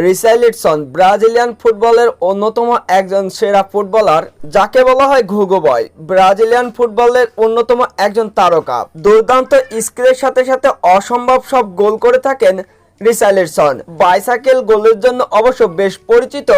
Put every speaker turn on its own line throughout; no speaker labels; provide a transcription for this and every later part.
রিসাইলিটসন Brazilian ফুটবলের অন্যতম একজন সেরা ফুটবলার, যাকে বলা হয় ঘুঘু বয়। ব্রাজিলিয়ান ফুটবলের অন্যতম একজন তারকা। দুর্দান্ত স্কিলের সাথে সাথে অসম্ভব সব গোল করে থাকেন রিসাইলিটসন। বাইসাইকেল গোলের জন্য অবশ্য বেশ পরিচিত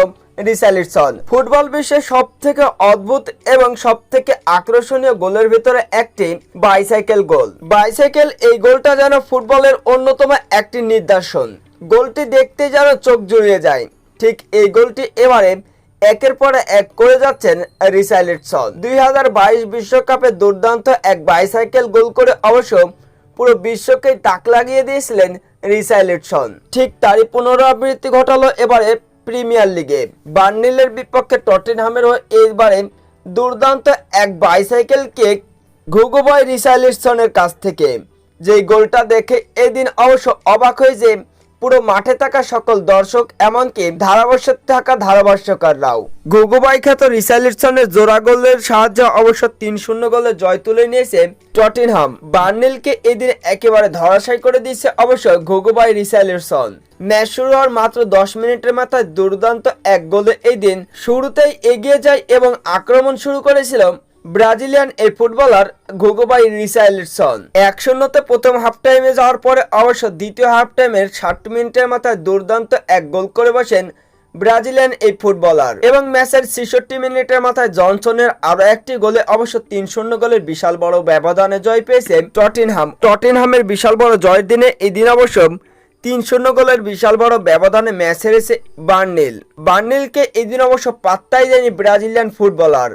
রিসাইলিটসন। ফুটবল বিশ্বের সব থেকে অদ্ভুত এবং সব থেকে আকর্ষণীয় গোলের ভিতরে একটি বাইসাইকেল গোল। বাইসাইকেল এই গোলটা যেন ফুটবলের অন্যতম একটি নিদর্শন। গোলটি দেখতে যেন চোখ জুড়িয়ে যায়। ঠিক এই গোলটি এবারে একের পর এক করে যাচ্ছেন রিসাইলিটসন দুই হাজার বাইশ বিশ্বকাপে দুর্দান্ত এক বাইসাইকেল গোল করে অবশ্য পুরো বিশ্বকেই তাক লাগিয়ে দিয়েছিলেন রিসাইলিটসন ঠিক তারই পুনরাবৃত্তি ঘটালো এবারে প্রিমিয়ার লিগে। বার্নিলের বিপক্ষে টটেনহামের হয়ে এবারে দুর্দান্ত এক বাইসাইকেল কেক ঘুঘুবয় রিসাইলিটসনের কাছ থেকে। যেই গোলটা দেখে এদিন অবশ্য অবাক হয়ে যে পুরো মাঠে থাকা সকল দর্শক, এমনকি ধারাভাষ্যে থাকা ধারাভাষ্যকাররাও গুগুবাই খ্যাত রিসাইলিটসনের জোড়া গোলের সাহায্যে অবশ্য তিন শূন্য গোলে জয় তুলে নিয়েছে টটিনহাম। বার্নেলকে এদিন একেবারে ধরাশায়ী করে দিয়েছে অবশ্য গুগুবাই রিসাইলিটসন ম্যাচ শুরু হওয়ার মাত্র দশ মিনিটের মাথায় দুর্দান্ত এক গোলে এই দিন শুরুতেই এগিয়ে যায় এবং আক্রমণ শুরু করেছিল ব্রাজিলিয়ান এই ফুটবলার ঘুঘুবাই রিসাইলিটসন এক শূন্যতে প্রথম হাফ টাইমে যাওয়ার পরে অবশ্য দ্বিতীয় হাফ টাইমের ষাট মিনিটের মাথায় দুর্দান্ত এক গোল করে বসেন ব্রাজিলিয়ান এই ফুটবলার। এবং ম্যাচের ছেষট্টি মিনিটের মাথায় জনসনের আরও একটি গোলে অবশ্য তিন শূন্য গোলের বিশাল বড় ব্যবধানে জয় পেয়েছে টটিনহাম। টটিনহামের বিশাল বড় জয়ের দিনে এই দিন অবশ্য তিন শূন্য গোলের বিশাল বড় ব্যবধানে ম্যাচ হেরেছে বার্নিল। বার্নিলকে এদিন অবশ্য পাত্তাই দেয়নি ব্রাজিলিয়ান ফুটবলার।